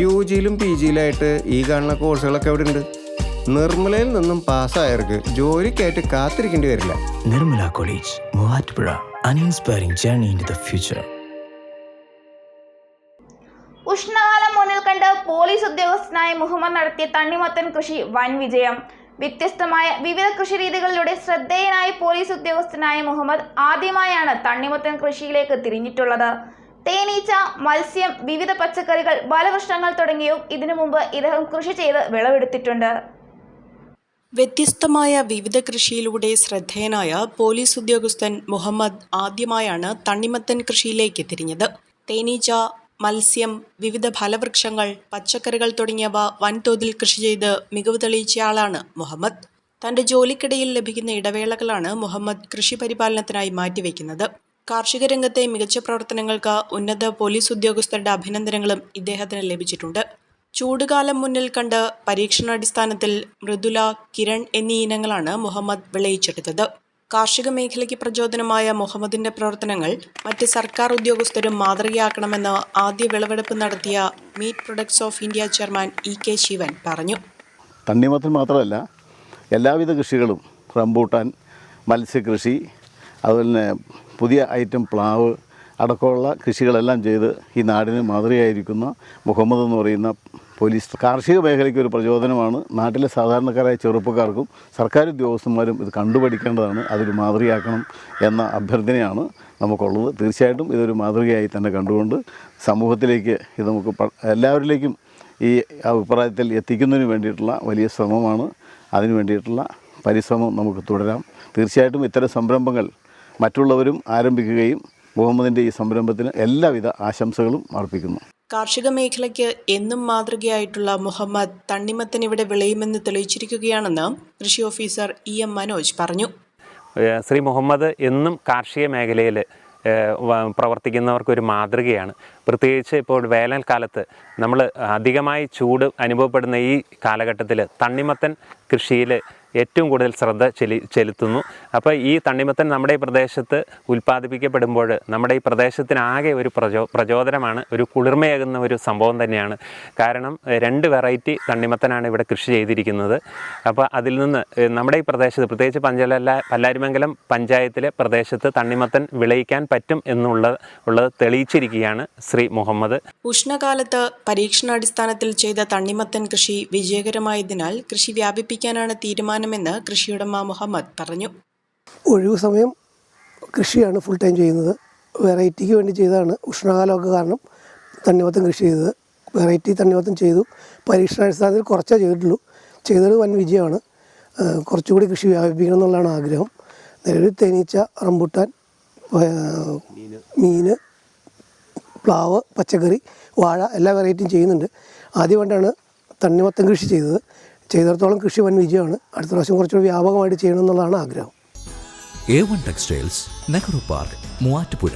U ജിയിലും P ജിയിലായിട്ട് ഈ കാണുന്ന കോഴ്സുകളൊക്കെ അവിടെ ഉണ്ട് നിർമ്മലയിൽ നിന്നും പാസ്സായവർക്ക് ജോലിക്കായിട്ട് കാത്തിരിക്കേണ്ടി വരില്ല. Nirmala college Muvattupuzha an inspiring journey in the future. ഉഷ്ണകാലം മുന്നിൽ കണ്ട് പോലീസ് ഉദ്യോഗസ്ഥനായ മുഹമ്മദ് നടത്തിയ തണ്ണിമത്തൻ കൃഷി വൻ വിജയം. വ്യത്യസ്തമായ വിവിധ കൃഷിരീതികളിലൂടെ ശ്രദ്ധേയനായ പോലീസ് ഉദ്യോഗസ്ഥനായ മുഹമ്മദ് ആദ്യമായാണ് തണ്ണിമത്തൻ കൃഷിയിലേക്ക് തിരിഞ്ഞിട്ടുള്ളത്. തേനീച്ച മത്സ്യം വിവിധ പച്ചക്കറികൾ ഫലവൃക്ഷങ്ങൾ തുടങ്ങിയവും ഇതിനു മുമ്പ് ഇദ്ദേഹം കൃഷി ചെയ്ത് വിളവെടുത്തിട്ടുണ്ട്. വ്യത്യസ്തമായ വിവിധ കൃഷിയിലൂടെ ശ്രദ്ധേയനായ പോലീസ് ഉദ്യോഗസ്ഥൻ മുഹമ്മദ് ആദ്യമായാണ് തണ്ണിമത്തൻ കൃഷിയിലേക്ക് തിരിഞ്ഞത്. തേനീച്ച മത്സ്യം വിവിധ ഫലവൃക്ഷങ്ങൾ പച്ചക്കറികൾ തുടങ്ങിയവ വൻതോതിൽ കൃഷി ചെയ്ത് മികവ് തെളിയിച്ചയാളാണ് മുഹമ്മദ്. തന്റെ ജോലിക്കിടയിൽ ലഭിക്കുന്ന ഇടവേളകളാണ് മുഹമ്മദ് കൃഷി പരിപാലനത്തിനായി മാറ്റിവെക്കുന്നത്. കാർഷിക രംഗത്തെ മികച്ച പ്രവർത്തനങ്ങൾക്ക് ഉന്നത പോലീസ് ഉദ്യോഗസ്ഥരുടെ അഭിനന്ദനങ്ങളും ഇദ്ദേഹത്തിന് ലഭിച്ചിട്ടുണ്ട്. ചൂടുകാലം മുന്നിൽ കണ്ട് പരീക്ഷണാടിസ്ഥാനത്തിൽ മൃദുല കിരൺ എന്നീ ഇനങ്ങളാണ് മുഹമ്മദ് വിളയിച്ചെടുത്തത്. കാർഷിക മേഖലയ്ക്ക് പ്രചോദനമായ മുഹമ്മദിന്റെ പ്രവർത്തനങ്ങൾ മറ്റ് സർക്കാർ ഉദ്യോഗസ്ഥരും മാതൃകയാക്കണമെന്ന് ആദ്യ വിളവെടുപ്പ് നടത്തിയ meat products of India chairman E K Sivan പറഞ്ഞു. തണ്ണിമത്തൻ മാത്രമല്ല എല്ലാവിധ കൃഷികളും റംബൂട്ടാൻ മത്സ്യകൃഷി അതുപോലെ തന്നെ പുതിയ ഐറ്റം പ്ലാവ് അടക്കമുള്ള കൃഷികളെല്ലാം ചെയ്ത് ഈ നാടിന് മാതൃകയായിരിക്കുന്ന മുഹമ്മദ് എന്ന് പറയുന്ന പോലീസ് കാർഷിക മേഖലയ്ക്ക് ഒരു പ്രചോദനമാണ്. നാട്ടിലെ സാധാരണക്കാരായ ചെറുപ്പക്കാർക്കും സർക്കാർ ഉദ്യോഗസ്ഥന്മാരും ഇത് കണ്ടുപഠിക്കേണ്ടതാണ്. അതൊരു മാതൃകയാക്കണം എന്ന അഭ്യർത്ഥനയാണ് നമുക്കുള്ളത്. തീർച്ചയായിട്ടും ഇതൊരു മാതൃകയായി തന്നെ കണ്ടുകൊണ്ട് സമൂഹത്തിലേക്ക് ഇത് നമുക്ക് എല്ലാവരിലേക്കും ഈ അഭിപ്രായത്തിൽ എത്തിക്കുന്നതിന് വേണ്ടിയിട്ടുള്ള വലിയ ശ്രമമാണ്. അതിനു വേണ്ടിയിട്ടുള്ള പരിശ്രമം നമുക്ക് തുടരാം. തീർച്ചയായിട്ടും ഇത്തരം സംരംഭങ്ങൾ മറ്റുള്ളവരും ആരംഭിക്കുകയും മുഹമ്മദിന്റെ ഈ സംരംഭത്തിന് എല്ലാവിധ ആശംസകളും അർപ്പിക്കുന്നു. കാർഷിക മേഖലയ്ക്ക് എന്നും മാതൃകയായിട്ടുള്ള മുഹമ്മദ് തണ്ണിമത്തൻ ഇവിടെ വിളയുമെന്ന് തെളിയിച്ചിരിക്കുകയാണെന്ന് കൃഷി ഓഫീസർ ഇ എം മനോജ് പറഞ്ഞു. ശ്രീ മുഹമ്മദ് എന്നും കാർഷിക മേഖലയിൽ പ്രവർത്തിക്കുന്നവർക്ക് ഒരു മാതൃകയാണ്. പ്രത്യേകിച്ച് ഇപ്പോൾ വേനൽക്കാലത്ത് നമ്മൾ അധികമായി ചൂട് അനുഭവപ്പെടുന്ന ഈ കാലഘട്ടത്തിൽ തണ്ണിമത്തൻ കൃഷിയിൽ ഏറ്റവും കൂടുതൽ ശ്രദ്ധ ചെലി ചെലുത്തുന്നു. അപ്പോൾ ഈ തണ്ണിമത്തൻ നമ്മുടെ ഈ പ്രദേശത്ത് ഉൽപ്പാദിപ്പിക്കപ്പെടുമ്പോൾ നമ്മുടെ ഈ പ്രദേശത്തിനാകെ ഒരു പ്രചോ പ്രചോദനമാണ് ഒരു കുളിർമയേകുന്ന ഒരു സംഭവം തന്നെയാണ്. കാരണം രണ്ട് വെറൈറ്റി തണ്ണിമത്തനാണ് ഇവിടെ കൃഷി ചെയ്തിരിക്കുന്നത്. അപ്പോൾ അതിൽ നിന്ന് നമ്മുടെ ഈ പ്രദേശത്ത് പ്രത്യേകിച്ച് പഞ്ചലല്ല പല്ലാരിമംഗലം പഞ്ചായത്തിലെ പ്രദേശത്ത് തണ്ണിമത്തൻ വിളയിക്കാൻ പറ്റും എന്നുള്ള ഉള്ളത് തെളിയിച്ചിരിക്കുകയാണ് ശ്രീ മുഹമ്മദ്. ഉഷ്ണകാലത്ത് പരീക്ഷണാടിസ്ഥാനത്തിൽ ചെയ്ത തണ്ണിമത്തൻ കൃഷി വിജയകരമായതിനാൽ കൃഷി വ്യാപിപ്പിക്കാനാണ് തീരുമാനമെന്ന് കൃഷിയുടമ മുഹമ്മദ് പറഞ്ഞു. ഒഴിവു സമയം കൃഷിയാണ് ഫുൾ ടൈം ചെയ്യുന്നത്. വെറൈറ്റിക്ക് വേണ്ടി ചെയ്തതാണ്. ഉഷ്ണകാലമൊക്കെ കാരണം തണ്ണിമത്തം കൃഷി ചെയ്തത്. വെറൈറ്റി തണ്ണിമത്തം ചെയ്തു. പരീക്ഷണാടിസ്ഥാനത്തിൽ കുറച്ചേ ചെയ്തിട്ടുള്ളൂ. ചെയ്തത് വൻ വിജയമാണ്. കുറച്ചുകൂടി കൃഷി വ്യാപിപ്പിക്കണം എന്നുള്ളതാണ് ആഗ്രഹം. നിലവിൽ തേനീച്ച റംബുട്ടാൻ മീന് പ്ലാവ് പച്ചക്കറി വാഴ എല്ലാ വെറൈറ്റിയും ചെയ്യുന്നുണ്ട്. ആദ്യമായിട്ടാണ് തണ്ണിമത്തം കൃഷി ചെയ്തത്. ചെയ്തിടത്തോളം കൃഷി വൻ വിജയമാണ്. അടുത്ത പ്രാവശ്യം കുറച്ചുകൂടി വ്യാപകമായിട്ട് ചെയ്യണം എന്നുള്ളതാണ് ആഗ്രഹം. A one textiles Nehru park Muvattupuzha